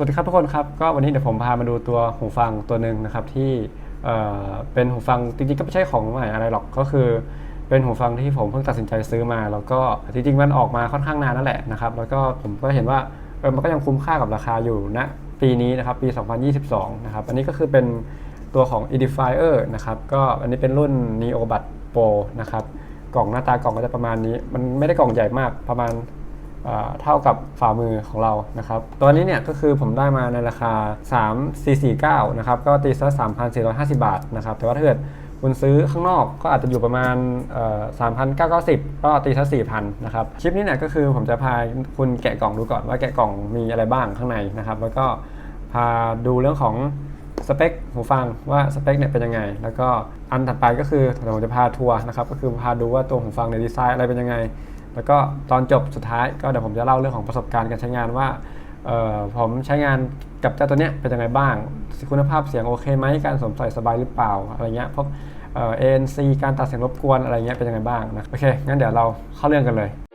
วัสดีครับทุกคนครับก็วันนี้เดี๋ยวผมพามาดูตัวหูฟังตัวหนึ่งนะครับที่เอ่อเป็นหูฟังจริงๆก็ไม่ใช่ของใหม่อะไรหรอกก็คือ เป็นหูฟังที่ผมเพิ่งตัดสินใจซื้อมา แล้วก็จริงๆมันออกมาค่อนข้างนานนั่นแหละนะครับ แล้วก็ผมก็เห็นว่าเออมันก็ยังคุ้มค่ากับราคาอยู่ณปีนี้นะครับปี 2022 นะครับอันนี้ก็คือเป็นตัวของ Edifier นะครับก็อันนี้เป็นรุ่น Neobud Pro นะครับกล่องหน้าตากล่องก็จะประมาณนี้ มันไม่ได้กล่องใหญ่มากประมาณ เท่ากับฝ่ามือของเรานะครับ ตัวนี้เนี่ยก็คือผมได้มาในราคา 3449 นะครับ ก็ตีซะ 3,450 บาทนะครับ แต่ว่าถ้าเกิดคุณซื้อข้างนอกก็อาจจะอยู่ประมาณเอ่อ3,990ก็ตีซะ4,000นะครับคลิปนี้เนี่ยก็คือผมจะพาคุณแกะกล่องดูก่อนว่าแกะกล่องมีอะไรบ้างข้างในนะครับ แล้วก็พาดูเรื่องของสเปคหูฟังว่าสเปคเนี่ยเป็นยังไง แล้วก็อันถัดไปก็คือผมจะพาทัวร์นะครับ ก็คือพาดูว่าตัวหูฟังในดีไซน์อะไรเป็นยังไง แล้วก็ตอนจบสุดท้ายก็เดี๋ยวผมจะเล่าเรื่องของประสบการณ์การใช้งานว่าผมใช้งานกับเจ้าตัวเนี้ยเป็นยังไงบ้าง คุณภาพเสียงโอเคไหมการสวมใส่สบายหรือเปล่าอะไรเงี้ยพวกเอ่อ ANC การตัดเสียงรบกวนอะไรเงี้ยเป็นยังไงบ้างนะโอเคงั้นเดี๋ยวเราเข้าเรื่องกันเลย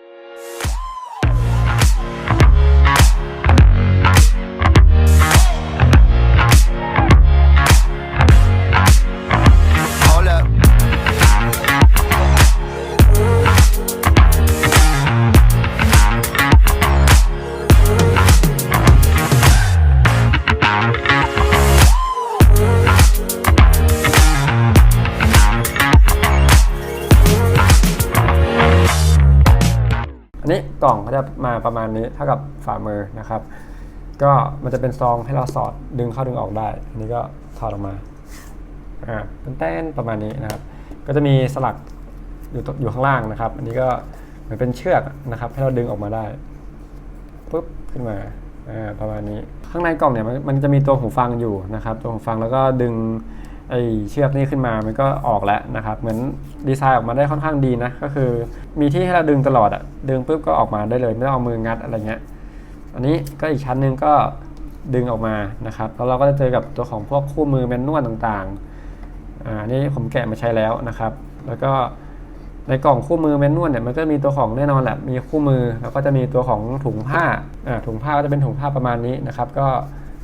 กล่องก็จะมาประมาณนี้เท่ากับฝ่ามือนะครับ ก็มันจะเป็นซองให้เราสอดดึงเข้าดึงออกได้อันนี้ก็ถอดออกมาอ่าเป็นแต้นประมาณนี้นะครับ ก็จะมีสลักอยู่ตอยู่ข้างล่างนะครับ อันนี้ก็เหมือนเป็นเชือกนะครับ ให้เราดึงออกมาได้ปุ๊บขึ้นมาอ่าประมาณนี้ ข้างในกล่องเนี่ยมันมันจะมีตัวหูฟังอยู่นะครับ ตัวหูฟังแล้วก็ดึง ไอเชือกนี่ขึ้นมามันก็ออกแล้วนะครับ เหมือนดีไซน์ออกมาได้ค่อนข้างดีนะ ก็คือมีที่ให้เราดึงตลอดอะดึงปุ๊บก็ออกมาได้เลย ไม่ต้องเอามืองัดอะไรเงี้ย อันนี้ก็อีกชั้นหนึ่งก็ดึงออกมานะครับ แล้วเราก็จะเจอกับตัวของพวกคู่มือแมนนวลต่างๆ อ่า นี่ผมแกะมาใช้แล้วนะครับ แล้วก็ในกล่องคู่มือแมนนวลเนี่ยมันก็มีตัวของแน่นอนแหละ มีคู่มือ แล้วก็จะมีตัวของถุงผ้า อ่า ถุงผ้าก็จะเป็นถุงผ้าประมาณนี้นะครับ ก็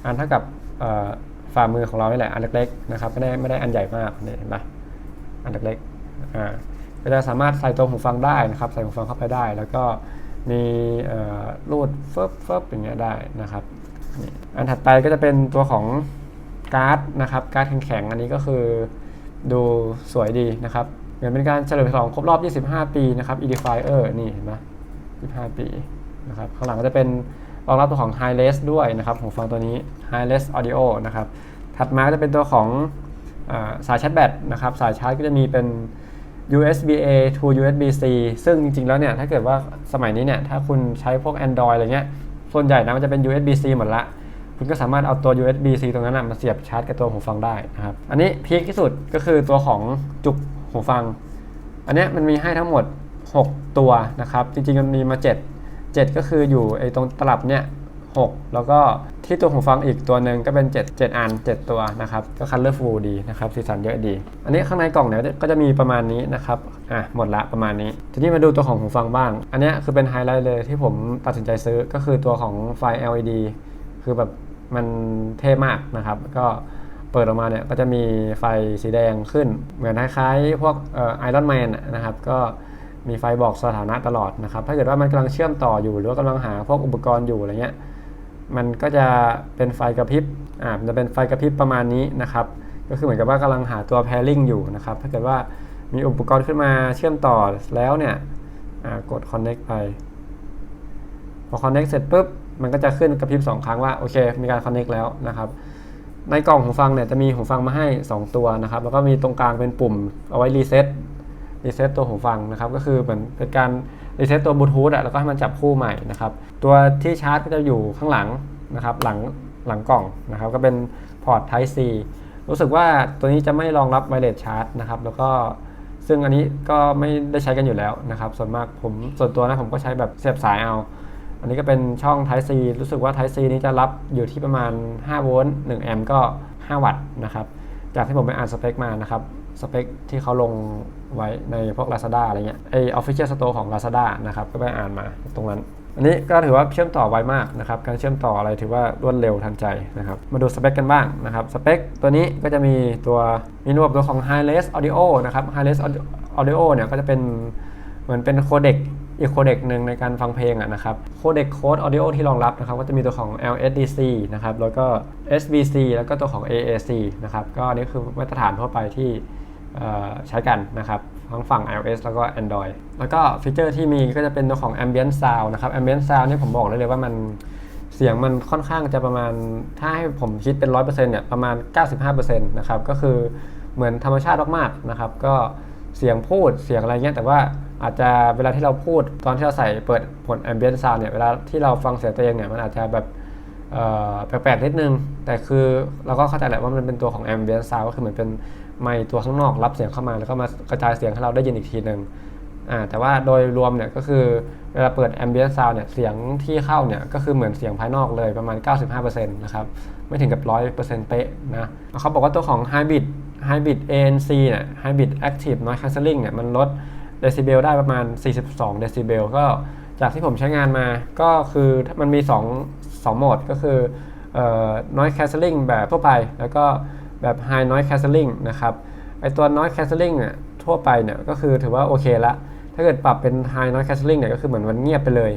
อันเท่ากับอ่อ ฝ่ามือของเรานี่แหละอันเล็กๆนะครับไม่ได้ไม่ได้อันใหญ่มากนี่เห็นไหมอันเล็กๆอ่าก็จะสามารถใส่ตัวหูฟังได้นะครับ ใส่หูฟังเข้าไปได้ แล้วก็มีรูดเฟิบเฟิบอย่างเงี้ยได้นะครับนี่อันถัดไปก็จะเป็นตัวของการ์ดนะครับการ์ดแข็งๆอันนี้ก็คือดูสวยดีนะครับเหมือนเป็นการเฉลิมฉลองครบรอบ 25 ปีนะครับ Edifier นี่เห็นไหม25 ปีนะครับข้างหลังก็จะเป็น รองรับตัวของ High Res ด้วยนะครับหูฟังตัวนี้ High Res Audio นะครับ ถัดมาก็จะเป็นตัวของอสายชาร์จแบตนะครับ สายชาร์จก็จะมีเป็น USB A to USB C ซึ่งจริงๆ แล้วเนี่ย ถ้าเกิดว่าสมัยนี้เนี่ย ถ้าคุณใช้พวก Android อะไรเงี้ย ส่วนใหญ่นะมันจะเป็น USB C หมดละ คุณก็สามารถเอาตัว USB C ตรงนั้นนะมาเสียบชาร์จกับตัวหูฟังได้นะครับ อันนี้พีคที่สุดก็คือตัวของจุกหูฟัง อันนี้มันมีให้ทั้งหมด 6 ตัวนะครับ จริงๆ มันมีมา 7 7 ก็คืออยู่ไอ้ตรงตลับเนี่ย6แล้วก็ที่ตัวหูฟังอีกตัวหนึ่งก็เป็น 7 7 อัน 7 ตัวนะครับ ก็คันเลอร์ฟูดีนะครับ สีสันเยอะดี อันนี้ข้างในกล่องเนี่ยก็จะมีประมาณนี้นะครับ อะ หมดละประมาณนี้ ทีนี้มาดูตัวของหูฟังบ้าง อันเนี้ยคือเป็นไฮไลท์เลยที่ผมตัดสินใจซื้อก็คือตัวของไฟ LED คือแบบมันเท่มากนะครับ ก็เปิดออกมาเนี่ยก็จะมีไฟสีแดงขึ้น เหมือนคล้ายๆพวกไอรอนแมนนะครับ ก็ มีไฟบอกสถานะตลอดนะครับ ถ้าเกิดว่ามันกำลังเชื่อมต่ออยู่ หรือว่ากำลังหาพวกอุปกรณ์อยู่อะไรเงี้ย มันก็จะเป็นไฟกระพริบ อ่า จะเป็นไฟกระพริบประมาณนี้นะครับ ก็คือเหมือนกับว่ากำลังหาตัว pairing อยู่นะครับ ถ้าเกิดว่ามีอุปกรณ์ขึ้นมาเชื่อมต่อแล้วเนี่ย อ่า กด connect ไป พอ connect เสร็จปุ๊บ มันก็จะขึ้นกระพริบ2 ครั้งว่าโอเค มีการ connect แล้วนะครับ ในกล่องหูฟังเนี่ยจะมีหูฟังมาให้ 2 ตัวนะครับ แล้วก็มีตรงกลางเป็นปุ่มเอาไว้รีเซ็ต รีเซ็ตตัวหูฟังนะครับก็คือเหมือนเป็นการรีเซ็ตตัวบลูทูธอะแล้วก็ให้มันจับคู่ใหม่นะครับตัวที่ชาร์จก็จะอยู่ข้างหลังนะครับหลังหลังกล่องนะครับก็เป็นพอร์ต Type C รู้สึกว่าตัวนี้จะไม่รองรับไวเลสชาร์จนะครับแล้วก็ซึ่งอันนี้ก็ไม่ได้ใช้กันอยู่แล้วนะครับส่วนมากผมส่วนตัวนะผมก็ใช้แบบเสียบสายเอา อันนี้ก็เป็นช่อง Type C รู้สึกว่า Type C นี้จะรับอยู่ที่ประมาณ5โวลต์1แอมป์ก็ 5 วัตต์นะครับ จากที่ผมไปอ่านสเปคมานะครับ สเปคที่เขาลงไว้ในพวก Lazada อะไรเงี้ยไอ official store ของ Lazada นะครับ ก็ไปอ่านมาตรงนั้น อันนี้ก็ถือว่าเชื่อมต่อไวมากนะครับ การเชื่อมต่ออะไรถือว่ารวดเร็วทันใจนะครับ มาดูสเปคกันบ้างนะครับ สเปคตัวนี้ก็จะมีตัวมีระบตัวของ Hi-Res Audio นะครับ Hi-Res Audio เนี่ยก็จะเป็นเหมือนเป็นโคเด็ก อีกโคเดกหนึ่งในการฟังเพลงอะนะครับโคเดกโค้ด Audio ที่รองรับนะครับก็จะมีตัวของ LSDC นะครับแล้วก็ SBC แล้วก็ตัวของ AAC นะครับก็อันนี้คือมาตรฐานทั่วไปที่ใช้กันนะครับทั้งฝั่ง iOS แล้วก็ Android แล้วก็ฟีเจอร์ที่มีก็จะเป็นตัวของ Ambient Sound นะครับ Ambient Sound นี่ผมบอกได้เลยว่ามันเสียงมันค่อนข้างจะประมาณถ้าให้ผมคิดเป็น 100%เนี่ยประมาณ 95%นะครับก็คือเหมือนธรรมชาติมากๆนะครับก็เสียงพูดเสียงอะไรเงี้ยแต่ว่า อาจจะเวลาที่เราพูดตอนที่เราใส่เปิดผล Ambient Sound เนี่ยเวลาที่เราฟังเสียงตัวเองเนี่ยมันอาจจะแบบแปลกๆนิดนึง แต่คือเราก็เข้าใจแหละว่ามันเป็นตัวของ ambient sound ก็คือเหมือนเป็นไมค์ตัวข้างนอกรับเสียงเข้ามา แล้วก็มากระจายเสียงให้เราได้ยินอีกทีหนึ่งอ่าแต่ว่าโดยรวมเนี่ยก็คือเวลาเปิด ambient sound เนี่ยเสียงที่เข้าเนี่ยก็คือเหมือนเสียงภายนอกเลยประมาณ 95%นะครับไม่ถึงกับ 100%เป๊ะนะเขาบอกว่าตัวของ hybrid hybrid ANC เนี่ย hybrid active noise cancelling เนี่ยมันลด เดซิเบลได้ประมาณ 42 เดซิเบลก็จากที่ผมใช้งานมาก็คือมันมี 2 2โหมดก็คือเอ่อ noise cancelling แบบทั่วไป แล้วก็แบบ high noise canceling นะครับไอตัว noise cancelling เนี่ยทั่วไปเนี่ยก็คือถือว่าโอเคละ ถ้าเกิดปรับเป็น high noise cancelling เนี่ยก็คือเหมือนมันเงียบไปเลย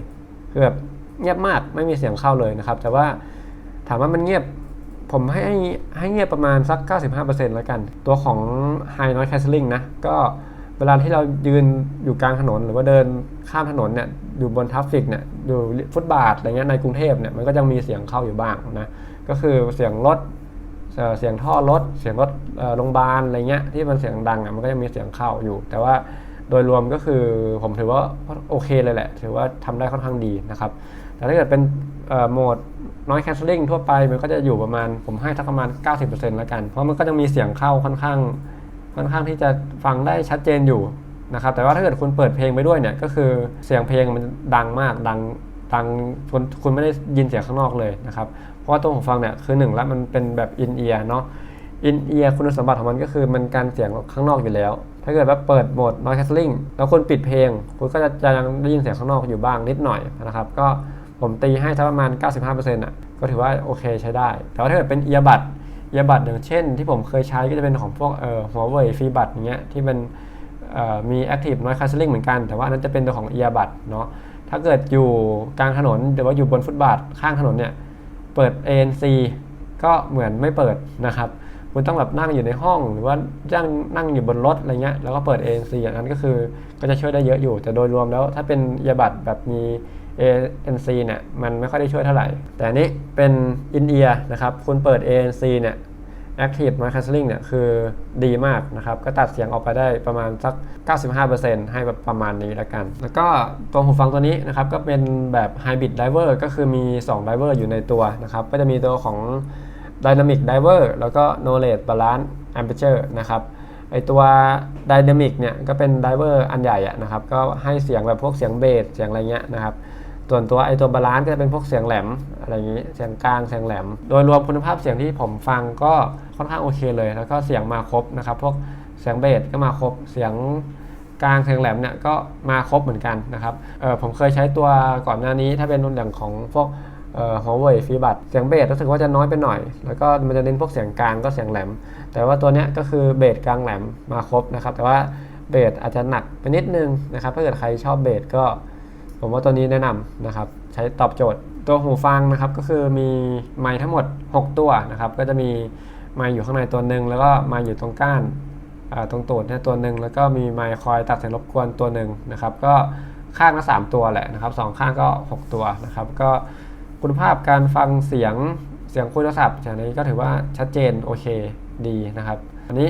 คือแบบเงียบมากไม่มีเสียงเข้าเลยนะครับ แต่ว่าถามว่ามันเงียบ ผมให้ให้เงียบประมาณสัก 95%แล้วกัน ตัวของ high noise cancelling นะ ก็ เวลาที่เรายืนอยู่กลางถนน หรือว่าเดินข้ามถนนเนี่ยอยู่บนทราฟฟิกเนี่ยอยู่ฟุตบาทอะไรเงี้ยในกรุงเทพเนี่ยมันก็จะมีเสียงเข้าอยู่บ้างนะก็คือเสียงรถเสียงท่อรถ เสียงรถโรงพยาบาลอะไรเงี้ยที่มันเสียงดังอะมันก็จะมีเสียงเข้าอยู่ แต่ว่าโดยรวมก็คือผมถือว่าโอเคเลยแหละ ถือว่าทำได้ค่อนข้างดีนะครับ แต่ถ้าเกิดเป็นโหมด noise cancelling ทั่วไปมันก็จะอยู่ประมาณผมให้สักประมาณ 90%แล้วกัน เพราะมันก็จะมีเสียงเข้าค่อนข้าง ค่อนข้างที่จะฟังได้ชัดเจนอยู่นะครับแต่ว่าถ้าเกิดคุณเปิดเพลงไปด้วยเนี่ยก็คือเสียงเพลงมันดังมากดังดังคุณคุณไม่ได้ยินเสียงข้างนอกเลยนะครับเพราะว่าตัวหูฟังเนี่ยคือหนึ่งแล้วมันเป็นแบบอินเอียร์เนาะอินเอียร์คุณสมบัติของมันก็คือมันการเสียงข้างนอกอยู่แล้ว ถ้าเกิดว่าเปิดโหมด noise cancelling แล้วคุณปิดเพลง คุณก็จะยังได้ยินเสียงข้างนอกอยู่บ้างนิดหน่อยนะครับก็ผมตีให้สักประมาณ 95%อะก็ถือว่าโอเคใช้ได้ แต่ว่าถ้าเกิดเป็นเอียบัด เอียบัดอย่างเช่น ที่ผมเคยใช้ก็จะเป็นของพวกเอ่อหัวเว่ยฟีบัดอย่างเงี้ยที่เป็นมี Active Noise Cancelling เหมือนกัน แต่ว่าอันนั้นจะเป็นตัวของเอียบัดเนาะถ้าเกิดอยู่กลางถนนหรือว่าอยู่บนฟุตบาทข้างถนนเนี่ยเปิด ANC ก็เหมือนไม่เปิดนะครับคุณต้องแบบนั่งอยู่ในห้องหรือว่านั่งนั่งอยู่บนรถอะไรเงี้ยแล้วก็เปิด ANC อย่างนั้นก็คือก็จะช่วยได้เยอะอยู่ แต่โดยรวมแล้วถ้าเป็นเอียบัดแบบมี ANC เนี่ยมันไม่ค่อยได้ช่วยเท่าไหร่ แต่นี้เป็น in ear นะครับ คุณเปิด ANC เนี่ย Active Noise Cancelling เนี่ยคือดีมากนะครับ ก็ตัดเสียงออกไปได้ประมาณสัก 95%ให้แบบประมาณนี้แล้วกัน แล้วก็ตัวหูฟังตัวนี้นะครับ ก็เป็นแบบ Hybrid Driver ก็คือมี 2 driver อยู่ในตัวนะครับ ก็จะมีตัวของ Dynamic Driver แล้วก็ Knowledge Balance Aperture นะครับไอตัว Dynamic เนี่ยก็เป็น driver อันใหญ่อะนะครับก็ให้เสียงแบบพวกเสียงเบสเสียงอะไรเงี้ยนะครับ ส่วนตัวไอตัวบาลานซ์ก็จะเป็นพวกเสียงแหลมอะไรอย่างนี้ เสียงกลาง เสียงแหลม โดยรวมคุณภาพเสียงที่ผมฟังก็ค่อนข้างโอเคเลย แล้วก็เสียงมาครบนะครับ พวกเสียงเบสก็มาครบ เสียงกลางเสียงแหลมเนี่ยก็มาครบเหมือนกันนะครับเออผมเคยใช้ตัวก่อนหน้านี้ ถ้าเป็นรุ่นอย่างของพวกเอ่อหัวเว่ยฟีบัตเสียงเบสรู้สึกว่าจะน้อยไปหน่อย แล้วก็มันจะเน้นพวกเสียงกลางก็เสียงแหลม แต่ว่าตัวเนี้ยก็คือเบสกลางแหลมมาครบนะครับ แต่ว่าเบสอาจจะหนักไปนิดนึงนะครับ ถ้าเกิดใครชอบเบสก็ ผมว่าตัวนี้แนะนำนะครับ ใช้ตอบโจทย์ตัวหูฟังนะครับ ก็คือมีไมค์ทั้งหมด 6 ตัวนะครับ ก็จะมีไมค์อยู่ข้างในตัวหนึ่งแล้วก็ไมค์อยู่ตรงก้านตรงตูดเนี่ยตัวหนึ่งแล้วก็มีไมค์คอยตัดเสียงรบกวนตัวหนึ่งนะครับ ก็ข้างละ3ตัวแหละนะครับสองข้างก็ 6 ตัวนะครับ ก็คุณภาพการฟังเสียงเสียงคุยโทรศัพท์อย่างนี้ก็ถือว่าชัดเจนโอเคดีนะครับ อันนี้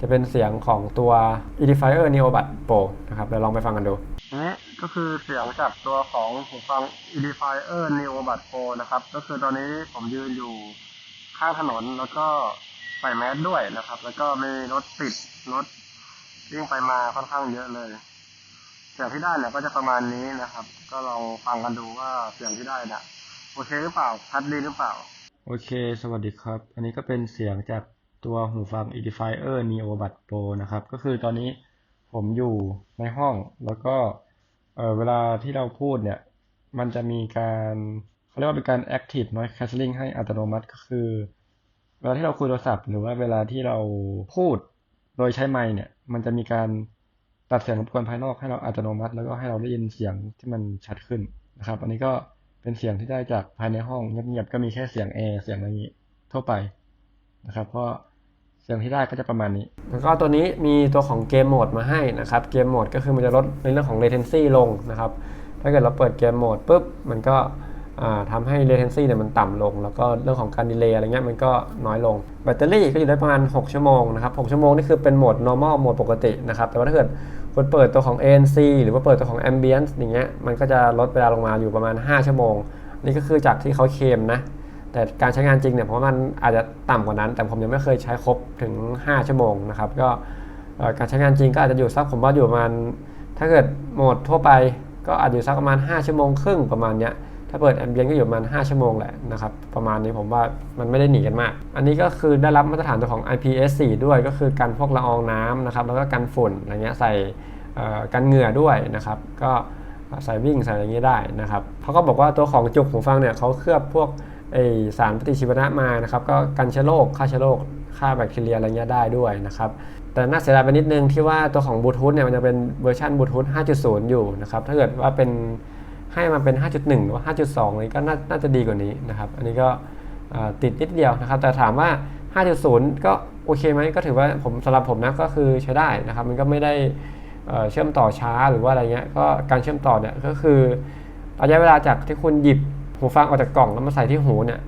จะเป็นเสียงของตัว Edifier Neobud Pro นะครับเดี๋ยวลองไปฟังกันดู ก็คือเสียงจากตัวของหูฟัง Edifier Neobud Pro นะครับ ก็คือตอนนี้ผมยืนอยู่ข้างถนนแล้วก็ใส่แมสด้วยนะครับ แล้วก็มีรถติดรถวิ่งไปมาค่อนข้างเยอะเลยเสียงที่ได้เนี่ยก็จะประมาณนี้นะครับ ก็ลองฟังกันดูว่าเสียงที่ได้เนี่ยโอเคหรือเปล่าชัดดีหรือเปล่า โอเค สวัสดีครับ อันนี้ก็เป็นเสียงจากตัวหูฟัง Edifier Neobud Pro นะครับ ก็คือตอนนี้ผมอยู่ในห้องแล้วก็ เออเวลาที่เราพูดเนี่ย มันจะมีการเขาเรียกว่าเป็นการ active noise cancelling ให้อัตโนมัติก็คือ เวลาที่เราคุยโทรศัพท์ หรือว่าเวลาที่เราพูดโดยใช้ไมค์เนี่ย มันจะมีการตัดเสียงรบกวนภายนอกให้เราอัตโนมัติ แล้วก็ให้เราได้ยินเสียงที่มันชัดขึ้นนะครับ อันนี้ก็เป็นเสียงที่ได้จากภายในห้องเงียบๆก็มีแค่เสียงแอร์เสียงอะไรนี้ทั่วไปนะครับก็ เสียงที่ได้ก็จะประมาณนี้ แล้วก็ตัวนี้มีตัวของเกมโหมดมาให้นะครับ เกมโหมดก็คือมันจะลดในเรื่องของ latency ลงนะครับ ถ้าเกิดเราเปิดเกมโหมดปุ๊บ มันก็อ่าทำให้ latency เนี่ยมันต่ำลง แล้วก็เรื่องของการดีเลย์อะไรเงี้ยมันก็น้อยลง แบตเตอรี่ก็อยู่ได้ประมาณ 6 ชั่วโมงนะครับ 6 ชั่วโมงนี่คือเป็นโหมด normal โหมดปกตินะครับ แต่ว่าถ้าเกิดคุณเปิดตัวของ ANC หรือว่าเปิดตัวของ Ambience อย่างเงี้ย มันก็จะลดเวลาลงมาอยู่ประมาณ 5 ชั่วโมง นี่ก็คือจากที่เขาเคมนะ แต่การใช้งานจริงเนี่ยเพราะว่ามันอาจจะต่ำกว่านั้น แต่ผมยังไม่เคยใช้ครบถึง 5 ชั่วโมงนะครับ ก็การใช้งานจริงก็อาจจะอยู่สักผมว่าอยู่ประมาณถ้าเกิดโหมดทั่วไปก็อาจอยู่สักประมาณ 5 ชั่วโมงครึ่งประมาณเนี้ยถ้าเปิดแอมเบียนก็อยู่ประมาณ 5 ชั่วโมงแหละนะครับ ประมาณนี้ผมว่ามันไม่ได้หนีกันมาก อันนี้ก็คือได้รับมาตรฐานตัวของ IPS4 ด้วยก็คือกันพวกละอองน้ำนะครับ แล้วก็กันฝุ่นอะไรเงี้ยใส่กันเหงื่อด้วยนะครับ ก็ใส่วิ่งใส่อะไรเงี้ยได้นะครับเขาก็บอกว่าตัวของจุกหูฟังเนี่ยเขาเคลือบพวก สารปฏิชีวนะมานะครับก็กันเชื้อโรคฆ่าเชื้อโรคฆ่าแบคทีเรียอะไรเงี้ยได้ด้วยนะครับแต่น่าเสียดายไปนิดนึงที่ว่าตัวของบลูทูธเนี่ยมันจะเป็นเวอร์ชันบลูทูธ5.0 อยู่นะครับถ้าเกิดว่าเป็นให้มันเป็น 5.1 หรือว่า 5.2 นี่ก็น่าน่าจะดีกว่านี้นะครับอันนี้ก็ติดนิดเดียวนะครับแต่ถามว่า 5.0 ก็โอเคไหมก็ถือว่าผมสำหรับผมนะก็คือใช้ได้นะครับมันก็ไม่ได้เอ่อเชื่อมต่อช้าหรือว่าอะไรเงี้ยก็การเชื่อมต่อเนี่ยก็คือระยะเวลาจากที่คุณหยิบ หูฟังออกจากกล่องแล้วมาใส่ที่หูเนี่ย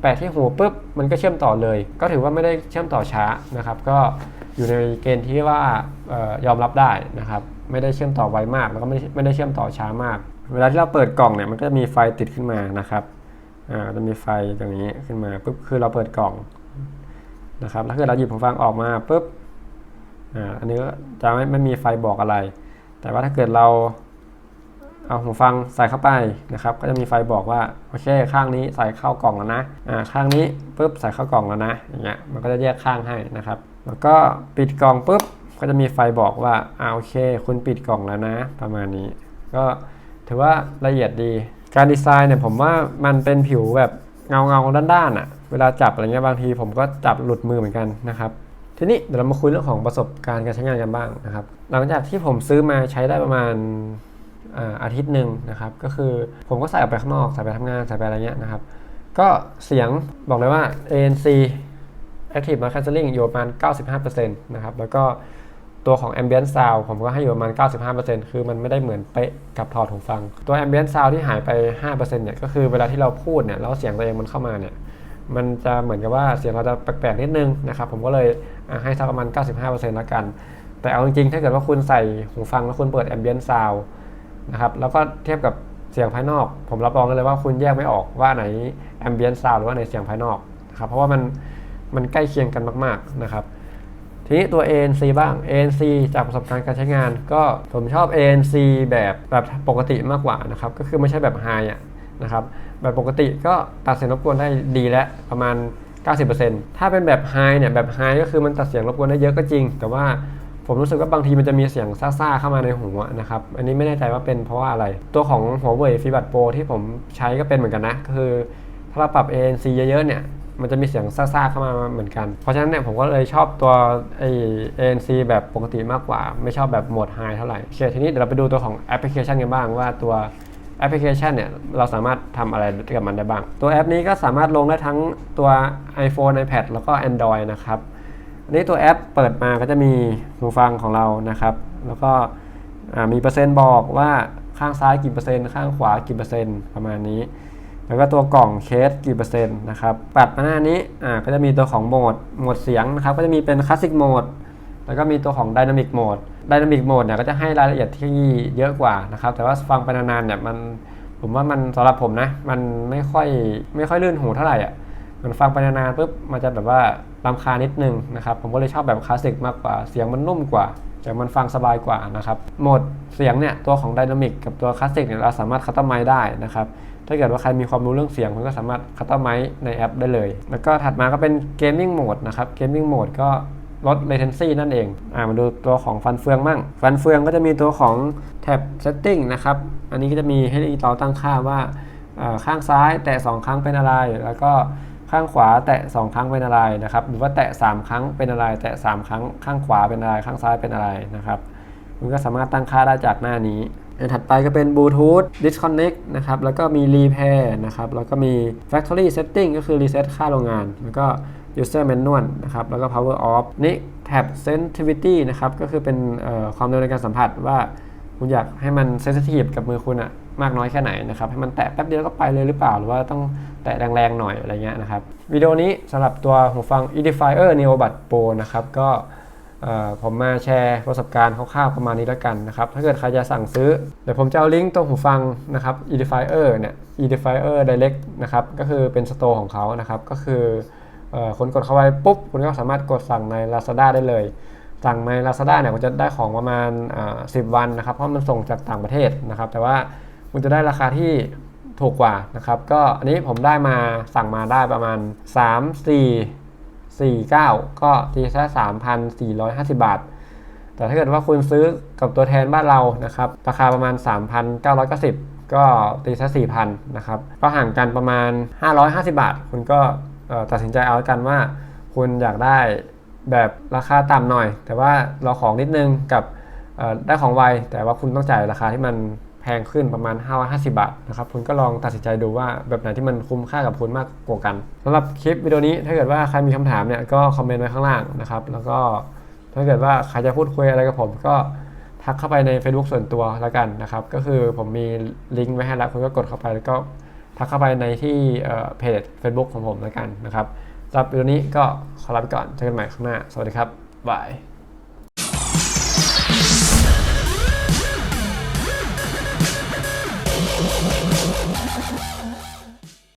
แปะที่หูปุ๊บมันก็เชื่อมต่อเลย ก็ถือว่าไม่ได้เชื่อมต่อช้านะครับ ก็อยู่ในเกณฑ์ที่ว่าออยอมรับได้นะครับ ไม่ได้เชื่อมต่อไวมากแล้วก็ไม่ไม่ได้เชื่อมต่อช้ามาก เวลาที่เราเปิดกล่องเนี่ยมันก็จะมีไฟติดขึ้นมานะครับอ่าจะมีไฟตรงนี้ขึ้นมาปุ๊บคือเราเปิดกล่องนะครับแล้วคือเราหยิบหูฟังออกมาปุ๊บอ่าอันนี้จะไม่ไม่มีไฟบอกอะไร แต่ว่าถ้าเกิดเรา เอาหูฟังใส่เข้าไปนะครับ ก็จะมีไฟบอกว่าโอเคข้างนี้ใส่เข้ากล่องแล้วนะอ่าข้างนี้ปุ๊บใส่เข้ากล่องแล้วนะอย่างเงี้ยมันก็จะแยกข้างให้นะครับ แล้วก็ปิดกล่องปุ๊บก็จะมีไฟบอกว่าอ่าโอเค คุณปิดกล่องแล้วนะ ประมาณนี้ ก็ถือว่าละเอียดดี การดีไซน์เนี่ยผมว่ามันเป็นผิวแบบเงาเงาด้านๆอะ เวลาจับอะไรเงี้ยบางทีผมก็จับหลุดมือเหมือนกันนะครับทีนี้เดี๋ยวเรามาคุยเรื่องของประสบการณ์การใช้งานกันบ้างนะครับ หลังจากที่ผมซื้อมาใช้ได้ประมาณ อ่าอาทิตย์หนึ่งนะครับ ก็คือผมก็ใส่ออกไปข้างนอกใส่ไปทำงานใส่ไปอะไรเงี้ยนะครับ ก็เสียงบอกเลยว่า ANC Active Noise Cancelling อยู่ประมาณ 95%นะครับ แล้วก็ตัวของ Ambient Sound ผมก็ให้อยู่ประมาณ 95%คือมันไม่ได้เหมือนเป๊ะกับถอดหูฟัง ตัว Ambient Sound ที่หายไป 5%เนี่ยก็คือเวลาที่เราพูดเนี่ยแล้วเสียงตัวเองมันเข้ามาเนี่ยมันจะเหมือนกับว่าเสียงเราจะแปลกๆนิดนึงนะครับผมก็เลยอะให้สักประมาณ 95%ละกัน แต่เอาจริงๆ ถ้าเกิดว่าคุณใส่หูฟังแล้วคุณเปิด Ambient Sound นะครับแล้วก็เทียบกับเสียงภายนอก ผมรับรองเลยว่าคุณแยกไม่ออกว่าไหน ambient sound หรือว่าไหนเสียงภายนอกนะครับเพราะว่ามันมันใกล้เคียงกันมากๆนะครับทีนี้ตัว ANC บ้าง ANC จากประสบการณ์การใช้งาน ก็ผมชอบ ANC แบบแบบปกติมากกว่านะครับก็คือไม่ใช่แบบ high อะนะครับแบบปกติก็ตัดเสียงรบกวนได้ดีแล้วประมาณ 90%ถ้าเป็นแบบ high เนี่ยแบบ high ก็คือมันตัดเสียงรบกวนได้เยอะก็จริง แต่ว่า ผมรู้สึกว่าบางทีมันจะมีเสียงซ่าๆเข้ามาในหูนะครับ อันนี้ไม่แน่ใจว่าเป็นเพราะว่าอะไร ตัวของหัวเว่ยฟีบัตโปรที่ผมใช้ก็เป็นเหมือนกันนะ คือถ้าเราปรับ ANC เยอะๆเนี่ย มันจะมีเสียงซ่าๆเข้ามาเหมือนกัน เพราะฉะนั้นเนี่ยผมก็เลยชอบตัวไอ ANC แบบปกติมากกว่า ไม่ชอบแบบโหมด High เท่าไหร่โอเคทีนี้เดี๋ยวเราไปดูตัวของแอปพลิเคชันกันบ้างว่าตัวแอปพลิเคชันเนี่ยเราสามารถทำอะไรกับมันได้บ้าง ตัวแอปนี้ก็สามารถลงได้ทั้งตัว iPhone iPad แล้วก็ Android นะครับ อันนี้ตัวแอปเปิดมาก็จะมีหูฟังของเรานะครับ แล้วก็มีเปอร์เซ็นต์บอกว่าข้างซ้ายกี่เปอร์เซ็นต์ข้างขวากี่เปอร์เซ็นต์ประมาณนี้ แล้วก็ตัวกล่องเคสกี่เปอร์เซ็นต์นะครับปัดมาหน้านี้อ่าก็จะมีตัวของโหมดโหมดเสียงนะครับก็จะมีเป็นคลาสสิกโหมดแล้วก็มีตัวของ Dynamic Mode Dynamic Mode เนี่ยก็จะให้รายละเอียดที่เยอะกว่านะครับ แต่ว่าฟังไปนานๆเนี่ยมันผมว่ามันสำหรับผมนะ มันไม่ค่อยไม่ค่อยลื่นหูเท่าไหร่อะมันฟังไปนานๆปุ๊บมันจะแบบว่า ลำคานิดนึงนะครับผมก็เลยชอบแบบคลาสสิกมากกว่าเสียงมันนุ่มกว่าเสียงมันฟังสบายกว่านะครับโหมดเสียงเนี่ยตัวของไดนามิกกับตัวคลาสสิกเนี่ยเราสามารถคัสตอมไมได้นะครับถ้าเกิดว่าใครมีความรู้เรื่องเสียงมันก็สามารถคัสตอมไมในแอปได้เลย แล้วก็ถัดมาก็เป็นเกมมิ่งโหมดนะครับเกมมิ่งโหมดก็ลด latency นั่นเอง อ่า มาดูตัวของฟันเฟืองมั่ง ฟันเฟืองก็จะมีตัวของแท็บ setting นะครับ อันนี้ก็จะมีให้เราตั้งค่าว่าอ่าข้างซ้ายแตะ2ครั้งเป็นอะไร แล้วก็ ข้างขวาแตะ 2 ครั้งเป็นอะไรนะครับ หรือว่าแตะ 3 ครั้งเป็นอะไร แตะ 3 ครั้งข้างขวาเป็นอะไร ข้างซ้ายเป็นอะไรนะครับคุณก็สามารถตั้งค่าได้จากหน้านี้ อันถัดไปก็เป็น Bluetooth Disconnect นะครับ แล้วก็มี Repair นะครับ แล้วก็มี Factory Setting ก็คือ Reset ค่าโรงงาน แล้วก็ User Manual นะครับ แล้วก็ Power Off นี่ Tab Sensitivity นะครับ ก็คือเป็นความเร็วในการสัมผัสว่าคุณอยากให้มัน sensitive กับมือคุณอะ มากน้อยแค่ไหนนะครับให้มันแตะแป๊บเดียวก็ไปเลยหรือเปล่า หรือว่าต้องแตะแรงๆหน่อยอะไรเงี้ยนะครับวิดีโอนี้สำหรับตัวหูฟัง Edifier Neobud Pro นะครับก็ผมมาแชร์ประสบการณ์คร่าวๆประมาณนี้แล้วกันนะครับ ถ้าเกิดใครจะสั่งซื้อ เดี๋ยวผมจะเอาลิงก์ตัวหูฟังนะครับ Edifier เนี่ย Edifier Direct นะครับ ก็คือเป็นสโตร์ของเขานะครับ ก็คืออคนกดเข้าไปปุ๊บ คุณก็สามารถกดสั่งใน Lazada ได้เลย สั่งใน Lazada เนี่ยคุณจะได้ของประมาณ 10 วันนะครับ เพราะมันส่งจากต่างประเทศนะครับ แต่ว่า คุณจะได้ราคาที่ถูกกว่านะครับ ก็อันนี้ผมได้มาสั่งมาได้ประมาณ 3 4 49 ก็ตีแค่3,450 บาท แต่ถ้าเกิดว่าคุณซื้อกับตัวแทนบ้านเรานะครับ ราคาประมาณ 3,990 ก็ตีแค่4,000นะครับ ก็ห่างกันประมาณ 550 บาท คุณก็ตัดสินใจเอาแล้วกันว่า คุณอยากได้แบบราคาต่ำหน่อย แต่ว่าเราของนิดนึงกับได้ของไวแต่ว่าคุณต้องจ่ายราคาที่มัน พงขึ้นประมาณ 550 บาทนะครับคุณก็ลองตัดสินใจดูว่าแบบไหนที่มันคุ้มค่ากับคุณมากกว่ากันสำหรับคลิปวิดีโอนี้ถ้าเกิดว่าใครมีคำถามเนี่ยก็คอมเมนต์ไว้ข้างล่างนะครับแล้วก็ถ้าเกิดว่าใครจะพูดคุยอะไรกับผมก็ทักเข้าไปใน Facebook ส่วนตัวแล้วกันนะครับ ก็คือผมมีลิงก์ไว้ให้แล้วคุณก็กดเข้าไปแล้วก็ทักเข้าไปในที่เอ่อเพจ Facebook ของผมแล้วกันนะครับสำหรับวิดีโอนี้ก็ขอลาไปก่อนเจอกันใหม่ข้างหน้า สวัสดีครับบาย